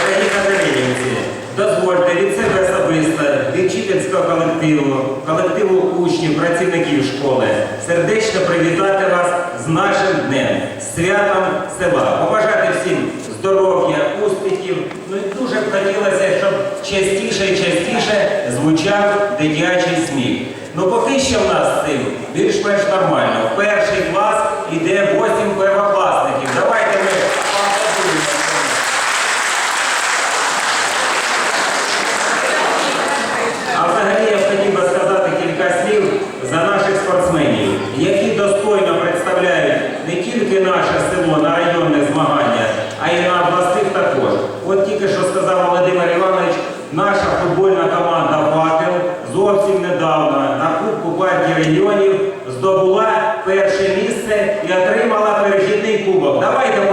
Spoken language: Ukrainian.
Дорогі Давидівці, дозвольте від себе особисто, від вчительського колективу, колективу учнів, працівників школи сердечно привітати вас з нашим днем, святом села. Побажати всім здоров'я, успіхів. Ну і дуже б хотілося, щоб частіше і частіше звучав дитячий сміх. Ну поки що в нас з цим більш-менш нормально. На районних змаганнях, а й на обласних також. От тільки що сказав Володимир Іванович, наша футбольна команда «Факел» зовсім недавно на Кубку партії регіонів здобула перше місце і отримала перехідний кубок. Давайте.